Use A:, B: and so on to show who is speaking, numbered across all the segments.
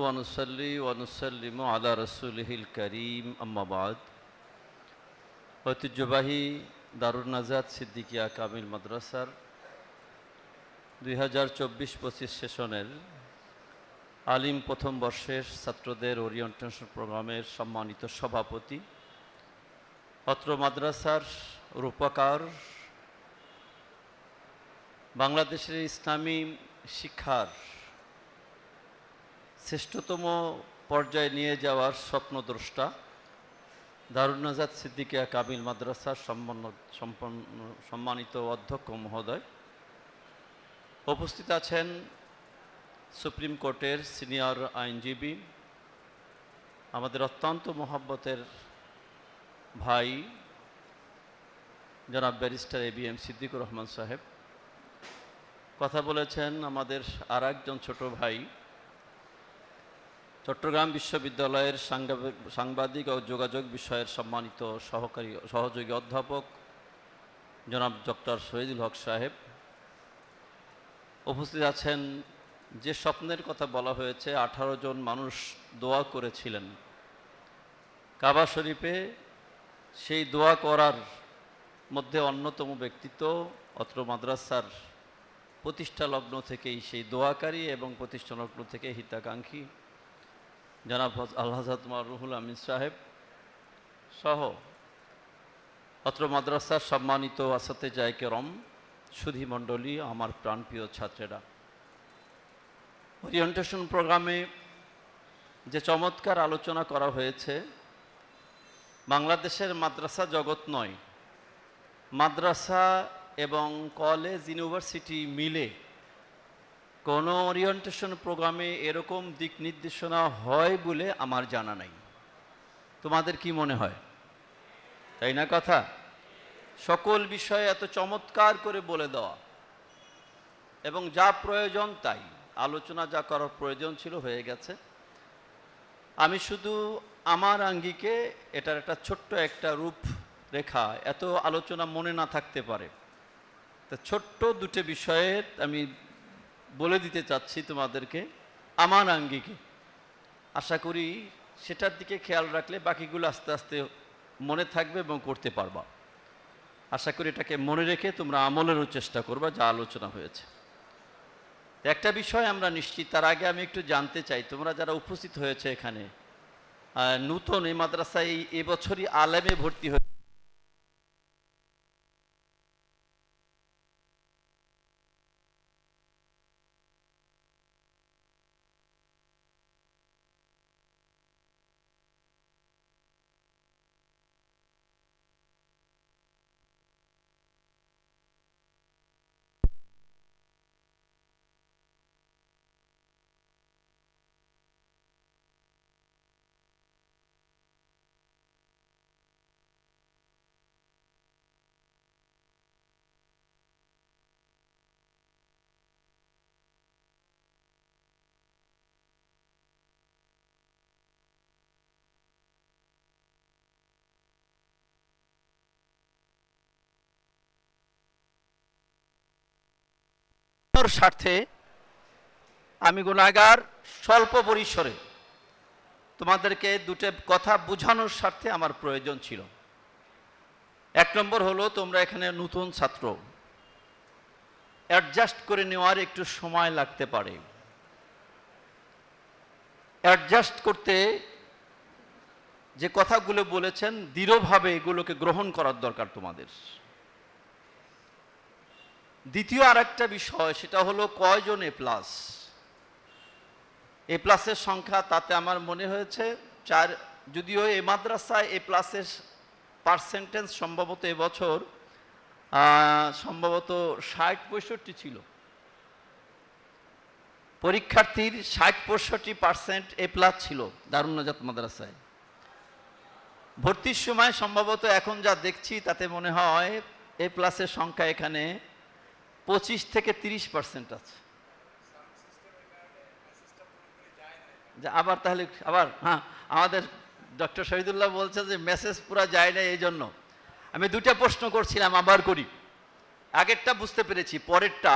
A: ونصلي ونسلم على رسوله الكريم أما بعد ঐতিহ্যবাহী দারুন নাজাদ সিদ্দিকিয়া কামিল মাদ্রাসার দুই হাজার চব্বিশ পঁচিশ সেশনের আলিম প্রথম বর্ষের ছাত্রদের ওরিয়েন্টেশন প্রোগ্রামের সম্মানিত সভাপতি অত্র মাদ্রাসার রূপকার বাংলাদেশের ইসলামী শিক্ষার শ্রেষ্ঠতম পর্যায়ে নিয়ে যাওয়ার স্বপ্নদ্রষ্টা দারুনাজাদ সিদ্দিকিয়া কাবিল মাদ্রাসার সম্পন্ন সম্পন্ন, সম্মানিত অধ্যক্ষ মহোদয়। উপস্থিত আছেন সুপ্রিম কোর্টের সিনিয়র আইনজীবী, আমাদের অত্যন্ত মহাব্বতের ভাই জনাব barrister A B M Siddiqur Rahman সাহেব। কথা বলেছেন আমাদের আর একজন ছোট ভাই চট্টগ্রাম বিশ্ববিদ্যালয়ের সাংবাদিক- ও যোগাযোগ বিষয়ের সম্মানিত সহকারী, সহযোগী অধ্যাপক জনাব ডক্টর শহীদুল হক সাহেব। উপস্থিত আছেন যে স্বপ্নের কথা বলা হয়েছে, আঠারো জন মানুষ দোয়া করেছিলেন। কাবা শরীফে সেই দোয়া করার মধ্যে অন্যতম ব্যক্তিত্ব অত্র মাদ্রাসার প্রতিষ্ঠা লগ্ন থেকেই সেই দোয়াকারী এবং প্রতিষ্ঠা লগ্ন থেকে হিতাকাঙ্ক্ষী জনাব আলহাজাত রুহুল আমিন সাহেব সহ অত্র মাদ্রাসার সম্মানিত আসাতে যায় কেরম সুধী মণ্ডলী আমার প্রাণপ্রিয় ছাত্রেরা। ওরিয়েন্টেশন প্রোগ্রামে যে চমৎকার আলোচনা করা হয়েছে, বাংলাদেশের মাদ্রাসা জগৎ নয়, মাদ্রাসা এবং কলেজ, ইউনিভার্সিটি মিলে কোনো ওরিয়েন্টেশন প্রোগ্রামে এরকম দিক নির্দেশনা হয় বলে আমার জানা নাই। তোমাদের কি মনে হয়? তাই না কথা? সকল বিষয়ে এত চমৎকার করে বলে দেওয়া। এবং যা প্রয়োজন তাই। আলোচনা যা করার প্রয়োজন ছিল হয়ে গেছে। আমি শুধু আমার আঙ্গিকে এটার একটা ছোট্ট একটা রূপ রেখা, এত আলোচনা মনে না থাকতে পারে। তা ছোট্ট দুটো বিষয়ের আমি বলে দিতে চাচ্ছি তোমাদেরকে আমার আঙ্গিকে। আশা করি সেটার দিকে খেয়াল রাখলে বাকিগুলো আস্তে আস্তে মনে থাকবে এবং করতে পারবা। আশা করি এটাকে মনে রেখে তোমরা আমলেরও চেষ্টা করবা, যা আলোচনা হয়েছে। একটা বিষয় আমরা নিশ্চিত, তার আগে আমি একটু জানতে চাই, তোমরা যারা উপস্থিত হয়েছে এখানে নূতন এই মাদ্রাসায় এই এবছরই আলেমে ভর্তি হয়ে ওর স্বার্থে আমি গুণাগার স্বল্প পরিসরে তোমাদেরকে দুটো কথা বোঝানোর স্বার্থে আমার প্রয়োজন ছিল। এক নম্বর হলো, তোমরা এখানে নতুন ছাত্র। অ্যাডজাস্ট করে নেওয়ার একটু সময় লাগতে পারে। অ্যাডজাস্ট করতে যে কথাগুলো বলেছেন, দৃঢ়ভাবে এগুলোকে গ্রহণ করার দরকার তোমাদের। দ্বিতীয় আর একটা বিষয়, সেটা হলো কয়জন এ প্লাস এ প্লাসের সংখ্যা তাতে আমার মনে হয়েছে, চার, যদিও এ মাদ্রাসায় এ প্লাসের পার্সেন্টেজ সম্ভবত এবছর সম্ভবত ষাট পঁয়ষট্টি ছিল। পরীক্ষার্থীর ষাট পঁয়ষট্টি পার্সেন্ট এ প্লাস ছিল দারুণাজাত মাদ্রাসায়। ভর্তির সময় সম্ভবত এখন যা দেখছি তাতে মনে হয় এ প্লাসের সংখ্যা এখানে পঁচিশ থেকে তিরিশ পার্সেন্ট আছে। আবার তাহলে, আবার হ্যাঁ আমাদের ডক্টর শহীদুল্লাহ বলছে যে মেসেজ পুরা যায় না এই জন্য আমি দুটা প্রশ্ন করছিলাম, আবার করি। আগেরটা বুঝতে পেরেছি, পরেরটা,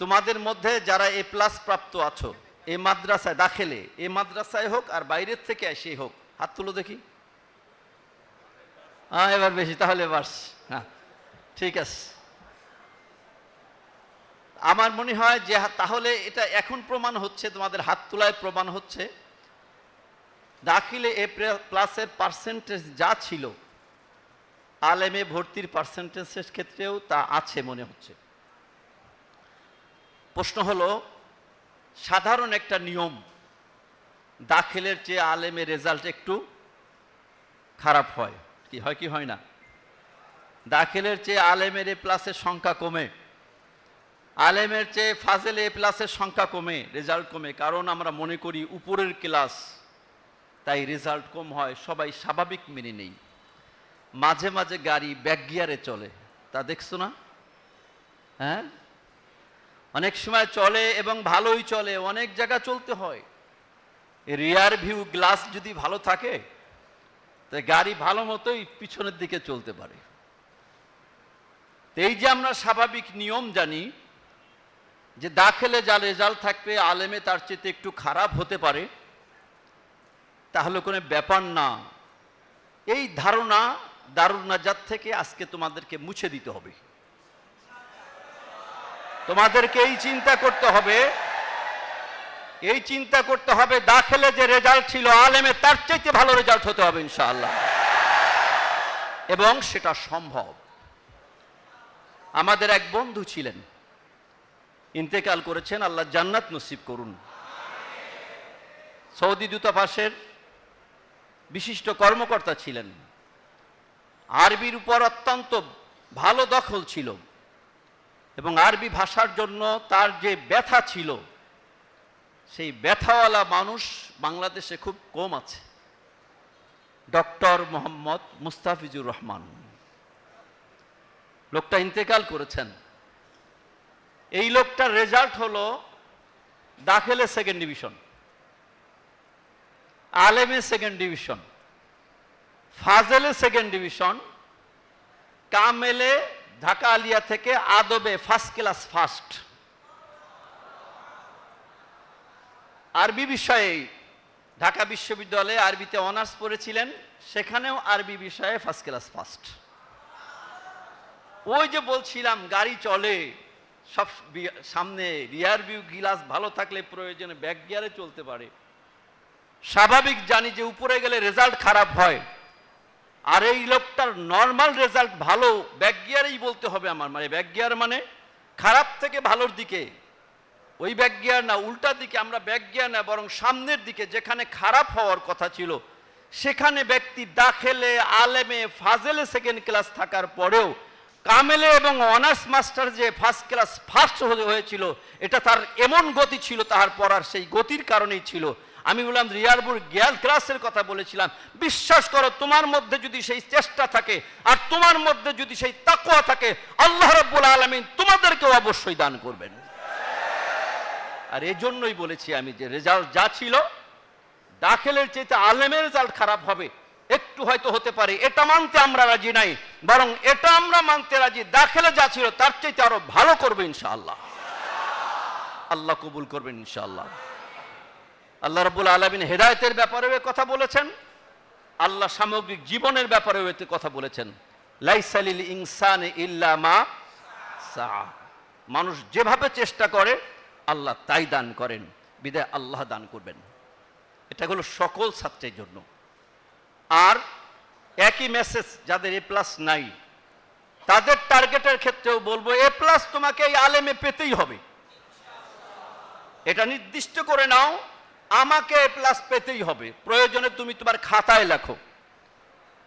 A: তোমাদের মধ্যে যারা এ প্লাস প্রাপ্ত আছো, এ মাদ্রাসায় দাখেলে, এ মাদ্রাসায় হোক আর বাইরের থেকে এসে হোক, হাত তুলো দেখি। হ্যাঁ এবার বেশি, তাহলে বাস হ্যাঁ ঠিক আছে। আমার মনে হয় যে তাহলে এটা এখন প্রমাণ হচ্ছে, তোমাদের হাত তোলায় প্রমাণ হচ্ছে। দাখিলে এ প্লাসের পার্সেন্টেজ যা ছিল, আলেমে ভর্তির পার্সেন্টেজের ক্ষেত্রেও তা আছে মনে হচ্ছে। প্রশ্ন হলো, সাধারণ একটা নিয়ম, দাখিলের চেয়ে আলেমের রেজাল্ট একটু খারাপ হয়। কি হয় কি হয় না? দাখিলের চেয়ে আলেমের এ প্লাসের সংখ্যা কমে। আলেমের চেয়ে ফাজেল এ প্লাসের সংখ্যা কমে, রেজাল্ট কমে। কারণ আমরা মনে করি উপরের ক্লাস, তাই রেজাল্ট কম হয়, সবাই স্বাভাবিক মেনে নেই। মাঝে মাঝে গাড়ি ব্যাক গিয়ারে চলে, তা দেখছ না? হ্যাঁ? অনেক সময় চলে এবং ভালোই চলে, অনেক জায়গা চলতে হয়। রিয়ার ভিউ গ্লাস যদি ভালো থাকে, তো গাড়ি ভালো মতোই পিছনের দিকে চলতে পারে। এই যে আমরা স্বাভাবিক নিয়ম জানি যে দাখেলে যা রেজাল্ট থাকবে, আলেমে তার চেয়ে একটু খারাপ হতে পারে, তাহলে কোনো ব্যাপার না। এই ধারণা দারুণ নাজাত থেকে আজকে তোমাদেরকে মুছে দিতে হবে। তোমাদেরকে এই চিন্তা করতে হবে, এই চিন্তা করতে হবে, দাখেলে যে রেজাল্ট ছিল, আলেমে তার চাইতে ভালো রেজাল্ট হতে হবে, ইনশাআল্লাহ। এবং সেটা সম্ভব। আমাদের এক বন্ধু ছিলেন ইন্তেকাল করেছেন, আল্লাহ জান্নাত নসিব করুন। সৌদি দূতাবাসের বিশিষ্ট কর্মকর্তা ছিলেন। আরবির উপর অত্যন্ত ভালো দখল ছিল এবং আরবি ভাষার জন্য তার যে ব্যথা ছিল, সেই ব্যথাওয়ালা মানুষ বাংলাদেশে খুব কম আছে। ডক্টর মোহাম্মদ মুস্তাফিজুর রহমান। লোকটা ইন্তেকাল করেছেন। এই লোকটার রেজাল্ট হলো দাখেলে সেকেন্ড ডিভিশন আলেমে সেকেন্ড ডিভিশন ফাজেলে সেকেন্ড ডিভিশন কামেলে ঢাকা আলিয়া থেকে আদবে ফার্স্ট ক্লাস ফার্স্ট আরবি বিষয়ে, ঢাকা বিশ্ববিদ্যালয়ে আরবিতে অনার্স পড়েছিলেন, সেখানেও আরবি বিষয়ে ফার্স্ট ক্লাস ফার্স্ট ওই যে বলছিলাম, গাড়ি চলে সব সামনে রিয়ার ভিউ গিলাস ভালো থাকলে প্রয়োজনে ব্যাক গিয়ারে চলতে পারে। স্বাভাবিক জানি যে উপরে গেলে রেজাল্ট খারাপ হয়। আর এই লোকটার নর্মাল রেজাল্ট ভালো ব্যাক গিয়ারেই বলতে হবে আমার। মানে ব্যাক গিয়ার মানে খারাপ থেকে ভালোর দিকে। ওই ব্যাক গিয়ার না, উল্টা দিকে আমরা ব্যাক গিয়ার না, বরং সামনের দিকে, যেখানে খারাপ হওয়ার কথা ছিল, সেখানে ব্যক্তি দাখেলে, আলেমে, ফাজেলে সেকেন্ড ক্লাস থাকার পরেও কামেলে এবং অনার্স মাস্টার যে ফার্স্ট ক্লাস, ফার্স্ট হয়েছিল, এটা তার এমন গতি ছিল, তাহার পড়ার সেই গতির কারণেই ছিল। আমি বললাম, রিয়ারপুর জ্ঞান ক্লাসের কথা বলেছিলাম। বিশ্বাস করো, তোমার মধ্যে যদি সেই চেষ্টা থাকে, আর তোমার মধ্যে যদি সেই তাকওয়া থাকে, আল্লাহ রব্বুল আলমিন তোমাদেরকেও অবশ্যই দান করবেন। আর এই জন্যই বলেছি আমি যে রেজাল্ট যা ছিল, দাখেলের চাইতে আলেমের রেজাল্ট খারাপ হবে একটু হয়তো হতে পারে, এটা মানতে আমরা রাজি নাই, বরং এটা আমরা মানতে রাজি, দাখেলে যা ছিল তার চাইতে আরও ভালো করবে ইনশাআল্লাহ। আল্লাহ কবুল করবেন ইনশাআল্লাহ। আল্লাহ রবুল আলমিন হেদায়তের ব্যাপারেও কথা বলেছেন, আল্লাহ সামগ্রিক জীবনের ব্যাপারেও এতে কথা বলেছেন। লাইসালিল ইনসান ইল্লা মা সা মানুষ যেভাবে চেষ্টা করে, আল্লাহ তাই দান করেন, বিদায় আল্লাহ দান করবেন। এটা হলো সকল ছাত্রের জন্য। আর একই মেসেজ যাদের এ প্লাস নাই, তাদের টার্গেটের ক্ষেত্রেও বলব এ প্লাস তোমাকে এই আলেমে পেতেই হবে। এটা নির্দিষ্ট করে নাও, আমাকে এ প্লাস পেতেই হবে। প্রয়োজনে তুমি তোমার খাতায় লেখো।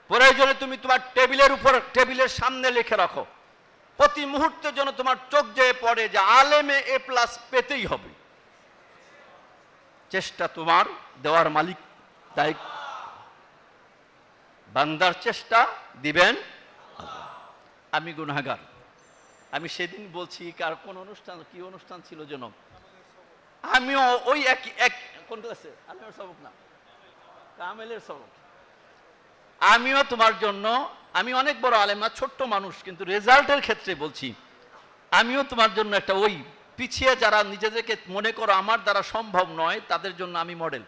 A: প্রয়োজনে তুমি তোমার টেবিলের উপর, টেবিলের সামনে লিখে রাখো। প্রতি মুহূর্তে যেন তোমার চোখ যেয়ে পড়ে যে আলেমে এ প্লাস পেতেই হবে। চেষ্টা তোমার, দেওয়ার মালিক তাই বান্দার চেষ্টা দিবেন আমি গুনাগার আমি সেদিন বলছি, কার কোন অনুষ্ঠান, কি অনুষ্ঠান ছিল যেন? আমিও ওই এক এক, কোন ক্লাসে? আমিও সবক না। কামেলের সবক। আমিও তোমার জন্য, আমি অনেক বড় আলেম না, ছোট্ট মানুষ, কিন্তু রেজাল্টের ক্ষেত্রে বলছি, আমিও তোমার জন্য একটা ওই পিছিয়ে যারা নিজেদেরকে মনে করো আমার দ্বারা সম্ভব নয়, তাদের জন্য আমি মডেল।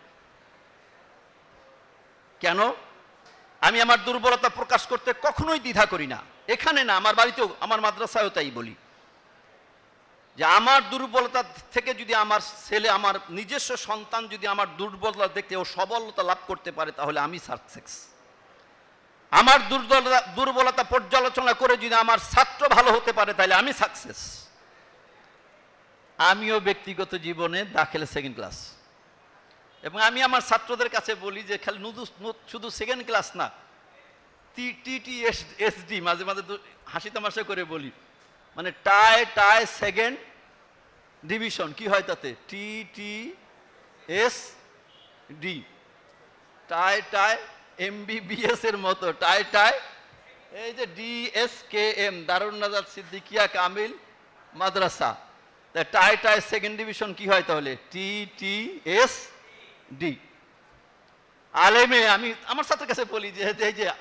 A: কেন? আমি আমার দুর্বলতা প্রকাশ করতে কখনোই দ্বিধা করি না। এখানে না, আমার বাড়িতেও, আমার মাদ্রাসায়ও তাই বলি। যে আমার দুর্বলতা থেকে যদি আমার ছেলে, আমার নিজস্ব সন্তান যদি আমার দুর্বলতা দেখতে ও সবলতা লাভ করতে পারে, তাহলে আমি সাকসেস। আমার দুর্বলতা দুর্বলতা পর্যালোচনা করে যদি আমার ছাত্র ভালো হতে পারে, তাহলে আমি সাকসেস। আমিও ব্যক্তিগত জীবনে দাখিল সেকেন্ড ক্লাস। এবং আমি আমার ছাত্রদের কাছে বলি যে খালি নুদু, শুধু সেকেন্ড ক্লাস না, টি টি টি, এস এসডি মাঝে মাঝে হাসি তামাশা করে বলি। মানে টাই টাই সেকেন্ড ডিভিশন কি হয় তাতে? T T, S, D. টাই টাই এমবিবিএস এর মতো টাই টাই এই যে ডিএস কে এম দারুণ নাজার সিদ্দিকিয়া কামিল মাদ্রাসা। টাই টাই সেকেন্ড ডিভিশন কি হয় তাহলে? টি টি, এস ডি আলেমে আমি আমার ছাত্রের কাছে বলি যে এই যে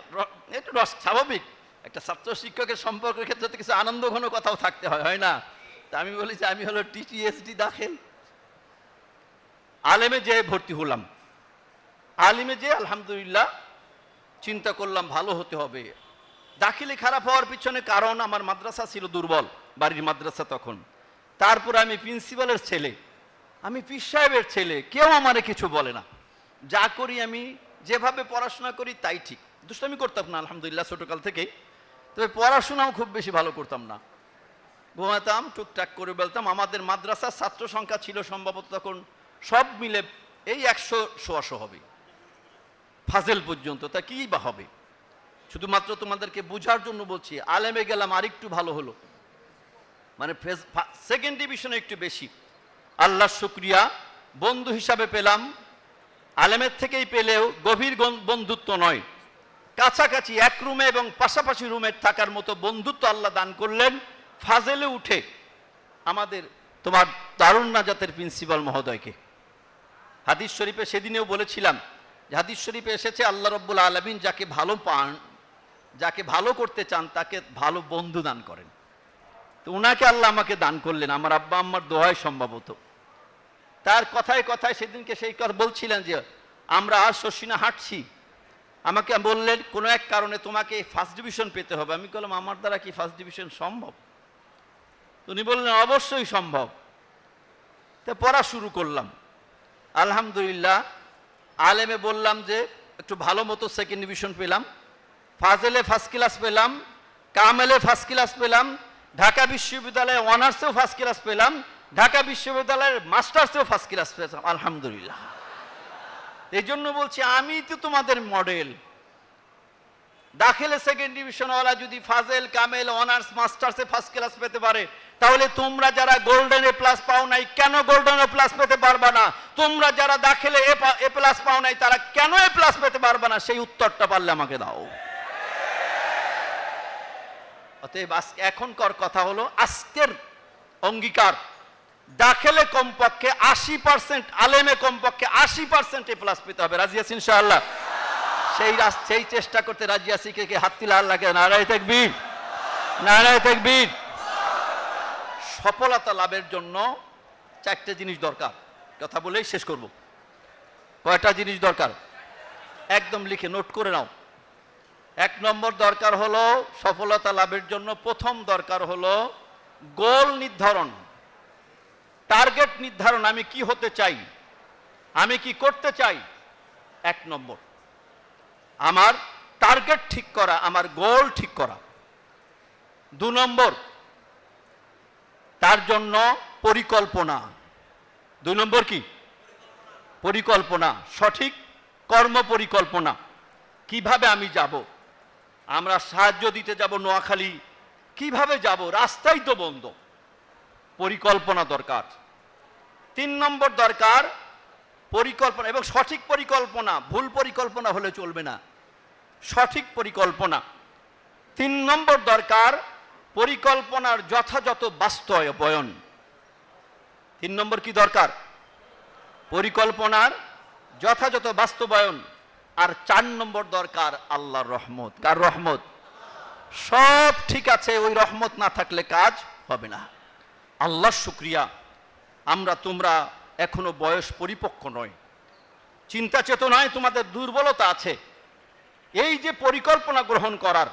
A: একটু রস, স্বাভাবিক। একটা ছাত্র শিক্ষকের সম্পর্কের ক্ষেত্রে তো কিছু আনন্দ ঘন কথাও থাকতে হয় হয় না? তা আমি বলি যে, আমি হলো টিটিএসডি দাখিল। আলেমে যে ভর্তি হলাম। আলিমে যে আলহামদুলিল্লাহ চিন্তা করলাম ভালো হতে হবে। দাখিলে খারাপ হওয়ার পিছনে কারণ আমার মাদ্রাসা ছিল দুর্বল, বাড়ির মাদ্রাসা তখন। তারপর আমি প্রিন্সিপালের ছেলে। আমি পীর সাহেবের ছেলে, কেউ আমারে কিছু বলে না। যা করি আমি, যেভাবে পড়াশোনা করি তাই ঠিক। দুষ্টামি করতাম না, আলহামদুলিল্লাহ, ছোটকাল থেকেই। তবে পড়াশোনাও খুব বেশি ভালো করতাম না। ঘুমাতাম, টুকটাক করে বলতাম। আমাদের মাদ্রাসার ছাত্র সংখ্যা ছিল সম্ভবত তখন সব মিলে এই একশো সোয়াশো হবে। ফাজেল পর্যন্ত, তা কী বা হবে? শুধুমাত্র তোমাদেরকে বোঝার জন্য বলছি, আলেমে গেলাম আরেকটু ভালো হলো। মানে সেকেন্ড ডিভিশনে একটু বেশি। আল্লাহ শুক্রিয়া, বন্ধু হিসাবে পেলাম। আলেমের থেকেই পেলেও গভীর বন্ধুত্ব নয়। কাছাকাছি এক রুমে এবং পাশাপাশি রুমে থাকার মতো বন্ধুত্ব আল্লাহ দান করলেন। ফাজেলে উঠে আমাদের, তোমার দারুণ নাজাতের প্রিন্সিপাল মহোদয়কে। হাদিস শরীফে সেদিনেও বলেছিলাম যে, হাদিস শরীফে এসেছে, আল্লাহ রব্বুল আলমিন যাকে ভালো পান, যাকে ভালো করতে চান, তাকে ভালো বন্ধু দান করেন। তো ওনাকে আল্লাহ আমাকে দান করলেন। আমার আব্বা আম্মার দোহায় সম্ভবত। তার কথায় কথায় সেদিনকে সেই কথা বলছিলেন যে, আমরা আর শশিনা হাঁটছি। আমাকে বললেন, কোনো এক কারণে তোমাকে ফার্স্ট ডিভিশন পেতে হবে। আমি বললাম, আমার দ্বারা কি ফার্স্ট ডিভিশন সম্ভব? উনি বললেন, অবশ্যই সম্ভব। তো পড়া শুরু করলাম। আলহামদুলিল্লাহ, আলেমে বললাম যে, একটু ভালো মতো সেকেন্ড ডিভিশন পেলাম। ফাজেলে ফার্স্ট ক্লাস পেলাম, কামেলে ফার্স্ট ক্লাস পেলাম, ঢাকা বিশ্ববিদ্যালয়ে অনার্সেও ফার্স্ট ক্লাস পেলাম। ঢাকা বিশ্ববিদ্যালয়ের মাস্টার্সেও ফার্স্ট ক্লাস পেয়েছিলাম আলহামদুলিল্লাহ। এই জন্য বলছি, আমি তো তোমাদের মডেল দাখিলে সেকেন্ড ডিভিশনওয়ালা যদি ফাজেল, কামেল অনার্স মাস্টার্সে ফার্স্ট ক্লাস পেতে পারে, তাহলে তোমরা যারা গোল্ডেন প্লাস পাও নাই, কেন গোল্ডেন প্লাস পেতে পারবা না? তোমরা যারা দাখিলে এ প্লাস পাও নাই, তারা কেন এ প্লাস পেতে পারবা না? সেই উত্তরটা পারলে আমাকে দাও। অতএব আজকে এখনকার কথা হলো, আজকের অঙ্গীকার। দাখেলে কমপক্ষে আশি পার্সেন্ট আলেমে কমপক্ষে আশি পার্সেন্ট এ প্লাস পেতে হবে। রাজি আছি ইনশাআল্লাহ? সেই সেই চেষ্টা করতে রাজি আছি, কে কে হাত্তি লাল লাগে নারায় তেকবীর। নারায় তেকবীর। সফলতা লাভের জন্য চারটে জিনিস দরকার। কথা বলেই শেষ করব। কয়টা জিনিস দরকার? একদম লিখে নোট করে নাও। এক নম্বর দরকার হলো সফলতা লাভের জন্য প্রথম দরকার হলো গোল নির্ধারণ। টার্গেট নির্ধারণ, আমি কি হতে চাই? আমি কি করতে চাই? এক নম্বর, আমার টার্গেট ঠিক করা, আমার গোল ঠিক করা। দু নম্বর, তার জন্য পরিকল্পনা। দুই নম্বর কি? পরিকল্পনা, সঠিক কর্ম পরিকল্পনা। কীভাবে আমি যাব? আমরা সাহায্য দিতে যাব নোয়াখালী। কীভাবে যাব? রাস্তাই তো বন্ধ। পরিকল্পনা দরকার। তিন নম্বর দরকার, পরিকল্পনা এবং সঠিক পরিকল্পনা। ভুল পরিকল্পনা হলে চলবে না। সঠিক পরিকল্পনা। তিন নম্বর দরকার, পরিকল্পনার যথাযথ বাস্তবায়ন। তিন নম্বর কি দরকার? পরিকল্পনার যথাযথ বাস্তবায়ন। আর চার নম্বর দরকার, আল্লাহর রহমত। কার রহমত? সব ঠিক আছে, ওই রহমত না থাকলে কাজ হবে না। আল্লাহর শুক্রিয়া। আমরা, তোমরা এখনও বয়স পরিপক্ক নয়। চিন্তা চেতনায় তোমাদের দুর্বলতা আছে। এই যে পরিকল্পনা গ্রহণ করার,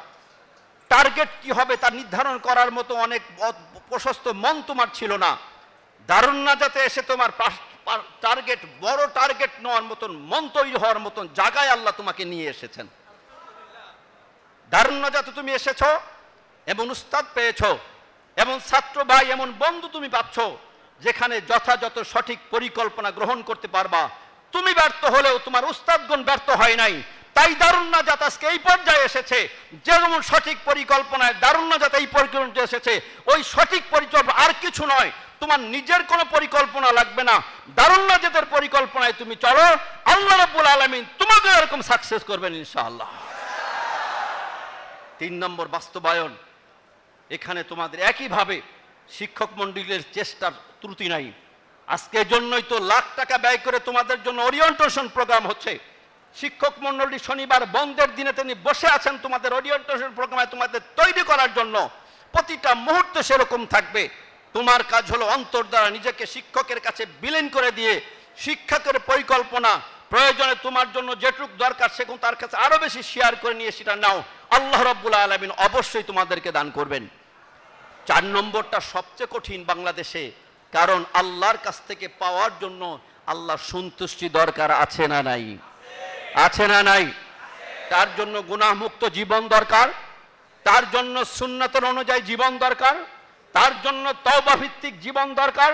A: টার্গেট কি হবে তা নির্ধারণ করার মতো অনেক প্রশস্ত মন তোমার ছিল না। দারুণ না যাতে এসে তোমার টার্গেট, বড় টার্গেট নেওয়ার মতন, মন তৈরি হওয়ার মতন জায়গায় আল্লাহ তোমাকে নিয়ে এসেছেন। দারুণ না যাতে তুমি এসেছ, এমন উস্তাদ পেয়েছ। এমন ছাত্র ভাই, এমন বন্ধু তুমি পাচ্ছ যেখানে যথাযথ সঠিক পরিকল্পনা গ্রহণ করতে পারবা। তুমি ব্যর্থ হলেও তোমার উস্তাদগণ ব্যর্থ হয় নাই। তাই দারুণ না যাত আজকে এই পর্যায়ে এসেছে। যেমন সঠিক পরিকল্পনায় দারুণ না যাত এই পরিকল্পনা এসেছে, ওই সঠিক পরিকল্পনা আর কিছু নয়। তোমার নিজের কোনো পরিকল্পনা লাগবে না। দারুণ না যাদের পরিকল্পনায় তুমি চলো। আল্লাহ রাব্বুল আলামিন তোমাকে এরকম সাকসেস করবেন ইনশাআল্লাহ। তিন নম্বর বাস্তবায়ন। এখানে তোমাদের একইভাবে শিক্ষক মন্ডলীর চেষ্টার ত্রুটি নাই। আজকে জন্যই তো লাখ টাকা ব্যয় করে তোমাদের জন্য ওরিয়েন্টেশন প্রোগ্রাম হচ্ছে। শিক্ষক মন্ডলী শনিবার বন্ধের দিনে তিনি বসে আছেন তোমাদের ওরিয়েন্টেশন প্রোগ্রামে তোমাদের তৈরি করার জন্য। প্রতিটা মুহূর্তে সেরকম থাকবে। তোমার কাজ হলো অন্তর দ্বারা নিজেকে শিক্ষকের কাছে বিলীন করে দিয়ে শিক্ষকের পরিকল্পনা, প্রয়োজনে তোমার জন্য যেটুক দরকার সেগুলো তার কাছে আরও বেশি শেয়ার করে নিয়ে সেটা নাও। আল্লাহ রব্বুল আলমিন অবশ্যই তোমাদেরকে দান করবেন। চার নম্বরটা সবচেয়ে কঠিন বাংলাদেশে, কারণ আল্লাহর কাছ থেকে পাওয়ার জন্য আল্লাহর সন্তুষ্টি দরকার আছে না নাই? আছে না নাই? তার জন্য গুনাহমুক্ত জীবন দরকার, তার জন্য সুন্নতের অনুযায়ী জীবন দরকার, তার জন্য তওবা ভিত্তিক জীবন দরকার,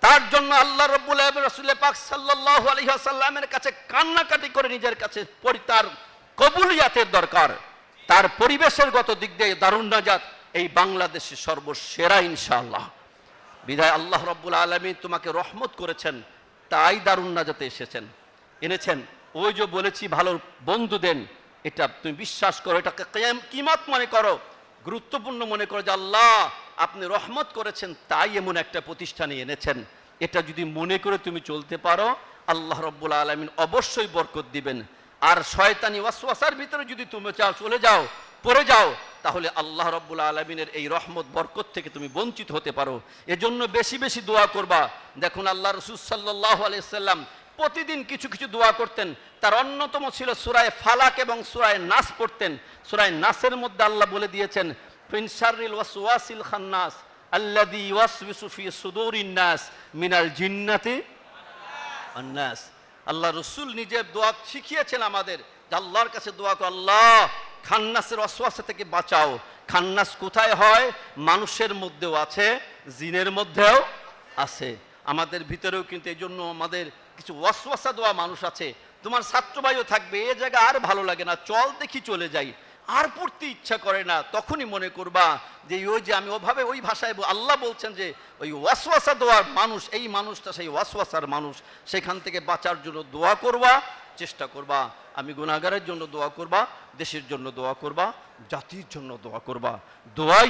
A: তার জন্য আল্লাহ রব্বুল রসুল পাক সাল্লাহ আলহিহাসাল্লামের কাছে কান্নাকাটি করে নিজের কাছে পরি- তার কবুলিয়াতের দরকার। তার পরিবেশের গত দিক দিয়ে দারুণ নাজাত। এই বাংলাদেশে সর্বসেরা ইনশাআল্লাহ। বিধায় আল্লাহ রব্বুল আলমী তোমাকে রহমত করেছেন, তাই দারুণ নাজাতে এসেছেন। এনেছেন, ওই যে বলেছি ভালো বন্ধু দেন, এটা তুমি বিশ্বাস করো, এটাকে কিমত মনে করো। গুরুত্বপূর্ণ মনে করো যে আল্লাহ আপনি রহমত করেছেন, তাই এমন একটা প্রতিষ্ঠানে এনেছেন। এটা যদি মনে করে তুমি চলতে পারো, আল্লাহ রব্বুল আলমিন অবশ্যই বরকত দিবেন। আর শয়তানি ওয়াসওয়াসার ভিতরে যদি তুমি চাও, চলে যাও, পড়ে যাও, তাহলে আল্লাহ রব্বুল আলমিনের এই রহমত, বরকত থেকে তুমি বঞ্চিত হতে পারো। এজন্য বেশি বেশি দোয়া করবা। দেখুন, আল্লাহ রসুল সাল্লাহ আলাইসাল্লাম প্রতিদিন কিছু কিছু দোয়া করতেন। তার অন্যতম ছিল সুরায় ফালাক এবং সুরায় নাস পড়তেন। সুরায় নাসের মধ্যে আল্লাহ বলে দিয়েছেন ফিনসারিল ওয়াসওয়াসিল খান্নাস আল্লাদি ওয়াসবিসু ফি সুদুরিন মিনাল জিন্নাতি আল্লাহ রসুল নিজে দোয়া শিখিয়েছেন আমাদের আল্লাহর কাছে দোয়া কর, আল্লাহ, খান্নাসের অশ্বাসা থেকে বাঁচাও। খান্নাস কোথায় হয়? মানুষের মধ্যেও আছে, জিনের মধ্যেও আছে। আমাদের ভিতরেও কিন্তু এই জন্য আমাদের কিছু ওয়াসওয়াসা দেওয়া মানুষ আছে। তোমার ছাত্র ভাইও থাকবে, এ জায়গা আর ভালো লাগে না, চল দেখি চলে যাই। আর পড়তে ইচ্ছা করে না, তখনই মনে করবা যে, ওই যে আমি ওভাবে ওই ভাষায় আল্লাহ বলছেন যে, ওই ওয়াসওয়াসা দেওয়ার মানুষ, এই মানুষটা সেই ওয়াসওয়াসার মানুষ। সেখান থেকে বাঁচার জন্য দোয়া করবা, চেষ্টা করবা। আমি গুণাগারের জন্য দোয়া করবা, দেশের জন্য দোয়া করবা, জাতির জন্য দোয়া করবা। দোয়াই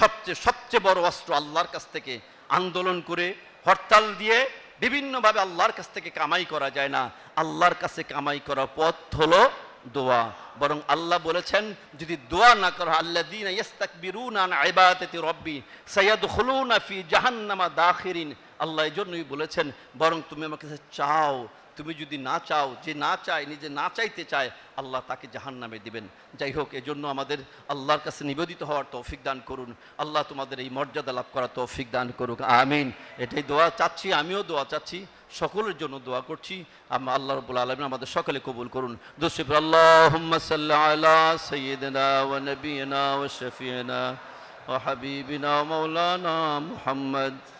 A: সবচেয়ে সবচেয়ে বড় অস্ত্র আল্লাহর কাছ থেকে আন্দোলন করে হরতাল দিয়ে বিভিন্নভাবে আল্লাহর কাছ থেকে কামাই করা যায় না। আল্লাহর কাছে কামাই করার পথ হলো দোয়া। বরং আল্লাহ বলেছেন, যদি দোয়া না করো আল্লাহ দিন রব্বি সৈয়দ হলুন রব্বি সাইয়াদখুলুনা ফি জাহান্নামা দাখিরিন। আল্লাহ এই জন্যই বলেছেন, বরং তুমি আমার কাছে চাও তুমি যদি না চাও, যে না চায়, নিজে না চাইতে চায়, আল্লাহ তাকে জাহান নামে দিবেন। যাই হোক, এজন্য আমাদের আল্লাহর কাছে নিবেদিত হওয়ার তৌফিক দান করুন। আল্লাহ তোমাদের এই মর্যাদা লাভ করার তৌফিক দান করুক। আমিন। এটাই দোয়া চাচ্ছি, আমিও দোয়া চাচ্ছি, সকলের জন্য দোয়া করছি। আমরা আল্লাহ রবুল আলমিন আমাদের সকলে কবুল করুন। দোষিফ আল্লাহ ও ও ও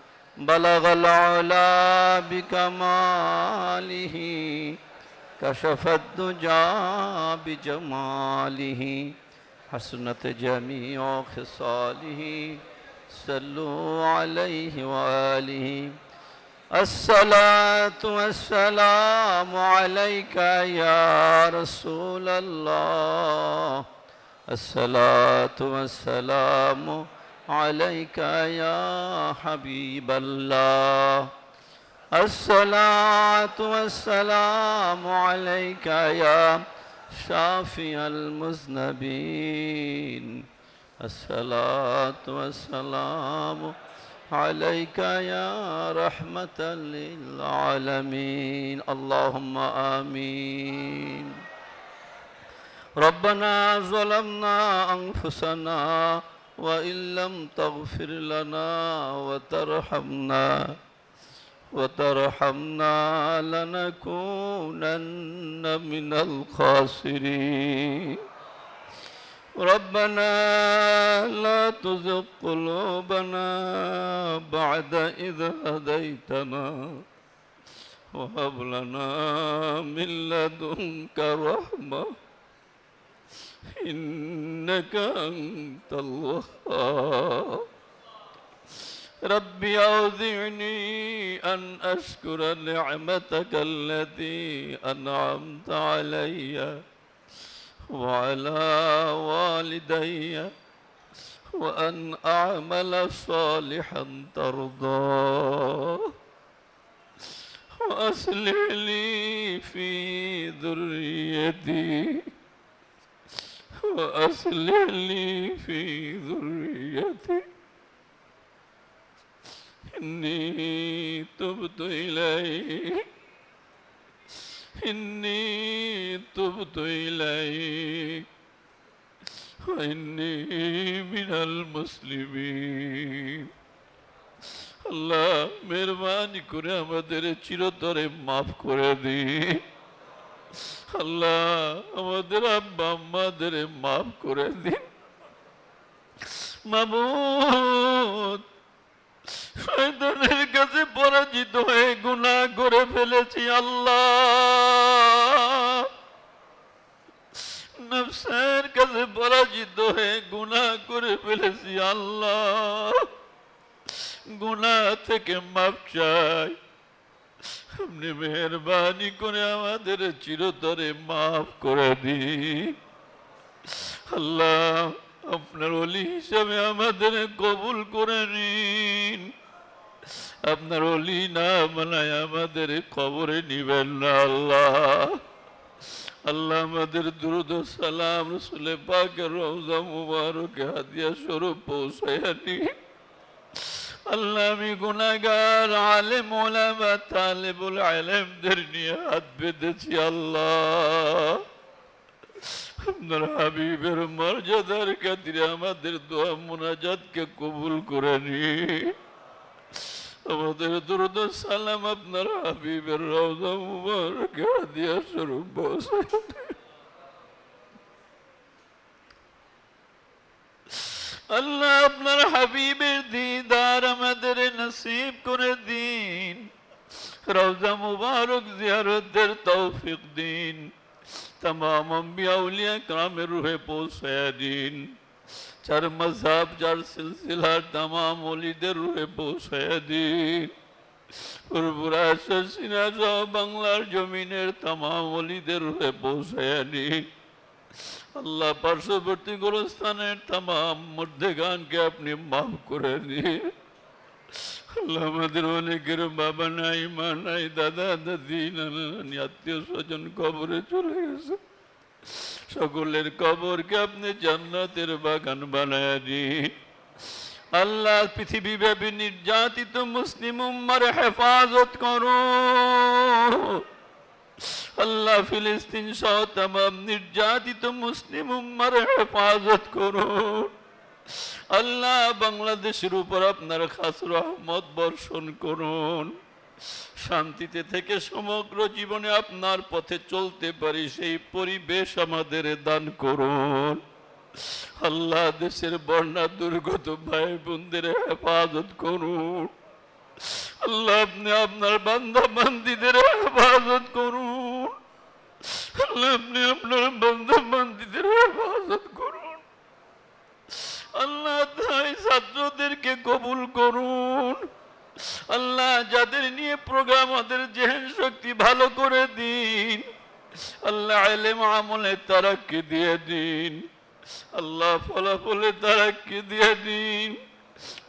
A: بلغ العلا بكماله كشف الدجى بجماله. حسنت جميع خصاله صلوا عليه وآله. الصلاة والسلام عليك يا رسول الله. الصلاة والسلام عليك يا حبيب الله. الصلاة والسلام عليك يا شافي المذنبين. الصلاة والسلام عليك يا رحمة للعالمين. اللهم آمين. ربنا ظلمنا أنفسنا وإن لم تغفر لنا وترحمنا وترحمنا لنكونن من الخاسرين. ربنا لا تزغ قلوبنا بعد إذ هديتنا وهب لنا من لدنك رحمة إنك أنت الوهاب ربي أوزعني أن أشكر نعمتك التي أنعمت عليّ وعلى والدي وأن أعمل صالحا ترضاه. وأصلح لي في ذريتي. وأصلح لي في ذريتي إني تبت إليك إني تبت إليك وإني من المسلمين আল্লাহ মেহরবানি করে আমাদের চিরতরে মাফ করে দিন আল্লাহ, আমাদের আব্বা আম্মাদের মাফ করে দিন। কাছে পরাজিত হয়ে গুনাহ করে ফেলেছি আল্লাহ। কাছে পরাজিত হয়ে গুনাহ করে ফেলেছি আল্লাহ। গুনাহ থেকে মাপ চাই। আপনি মেহরবানি করে আমাদের চিরতরে মাফ করে দিন। আল্লাহ আপনার অলি হিসাবে আমাদের কবুল করে নিন। আপনার অলি না বানায় আমাদের খবরে নিবেন না আল্লাহ। আল্লাহ আমাদের দ্রুত সালাম রসুলে পাকের রওজা মুবারকে হাদিয়া স্বরূপ পৌঁছাইয়া নিন আল্লাহ গুনাগার আলেম, ওলামা, তালেবুল আলেমদের নিয়ে হাত বেঁধেছি আল্লাহ। মর্যাদার খাতিরে আমাদের দোয়া মোনাজাতকে কবুল করে নি আমাদের দুরুদ সালাম আপনার হাবিবের রওজা মুবারক হাদিয়া স্বরূপ আল্লাহ আপনার হাবিবের দিদার, আমাদের নসিব করে দিন। রওজা মুবারক জিয়ারতের তৌফিক দিন। তমাম অম্বিয়াউলিয়া ক্রামের রুহে পৌঁছায়া দিন। চার মজাব চার সিলসিলার তমাম অলিদের রুহে পৌঁছায়া দিন। পুরপুরা বাংলার জমিনের তমাম অলিদের রুহে পৌঁছায়া দিন। আল্লাহ পার্শ্ববর্তী গোরস্থানের তামাম মধ্যেগানকে আপনি মাফ করে দিন আল্লাহ আমাদের অনেকের বাবা নাই, মা নাই, দাদা, দাদি, নানা নানি, আত্মীয় স্বজন কবরে চলে গেছে। সকলের কবরকে আপনি জান্নাতের বাগান বানায় দিন। আল্লাহ পৃথিবী ব্যাপী নির্যাতিত মুসলিম উম্মার হেফাজত করো। আল্লাহ ফিলিস্তিন সহ তাম নির্যাতিত মুসলিম উম্মার হেফাজত করুন। আল্লাহ বাংলাদেশের উপর আপনার খাস রহমত বর্ষণ করুন। শান্তিতে থেকে সমগ্র জীবনে আপনার পথে চলতে পারি, সেই পরিবেশ আমাদের দান করুন। আল্লাহ দেশের বন্যা দুর্গত ভাই বোনদের হেফাজত করুন। আল্লাহ আপনি আপনার বান্দা বান্দিদের হেফাজত করুন। আল্লাহ আপনি আপনার বান্দা বান্দিদের হেফাজত করুন। আল্লাহ তাই ছাত্রদেরকে কবুল করুন। আল্লাহ যাদের নিয়ে প্রোগ্রাম ওদের জেহেন শক্তি ভালো করে দিন। আল্লাহ আলেম আমলে তারাকে দিয়ে দিন। আল্লাহ ফলাফলে তারাকে দিয়ে দিন।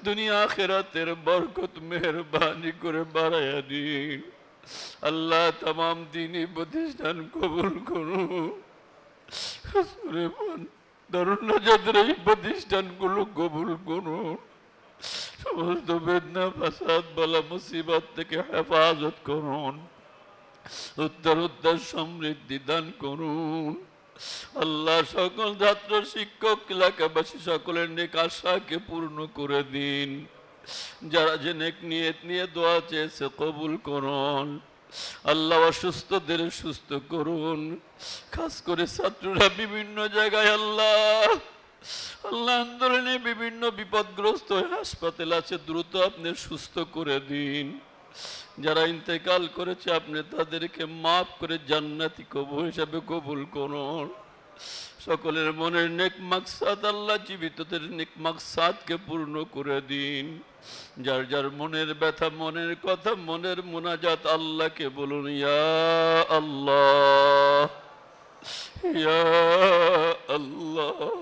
A: দুনিয়া আখেরাতের বরকত, মেহরবানি করে বাড়াইয়া দিন আল্লাহ তাম দিনই প্রতিষ্ঠান কবুল করুন দারুণ নাজাদের এই প্রতিষ্ঠানগুলো কবুল করুন সমস্ত বেদনা, ফাসাদ, বলা, মুসিবত থেকে হেফাজত করুন। উত্তর উত্তর সমৃদ্ধি দান করুন। আল্লাহ সকল ছাত্র শিক্ষক এলাকাবাসী সকলের নেক আশাকে পূর্ণ করে দিন। যারা যে নেক নিয়ে দোয়া চেয়েছে কবুল করুন। আল্লাহ অসুস্থদের সুস্থ করুন। খাস করে ছাত্ররা বিভিন্ন জায়গায় আল্লাহ। আল্লাহ আন্দোলনে বিভিন্ন বিপদগ্রস্ত হাসপাতাল আছে, দ্রুত আপনি সুস্থ করে দিন। যারা ইন্তেকাল করেছে, আপনি তাদেরকে মাফ করে জান্নাতি কবু হিসাবে কবুল করুন। সকলের মনের নেক মাকসাদ, আল্লাহ জীবিতদের নেক মাকসাদকে পূর্ণ করে দিন। যার যার মনের ব্যথা, মনের কথা, মনের মোনাজাত আল্লাহকে বলুন, ইয়া আল্লাহ ইয়া আল্লাহ।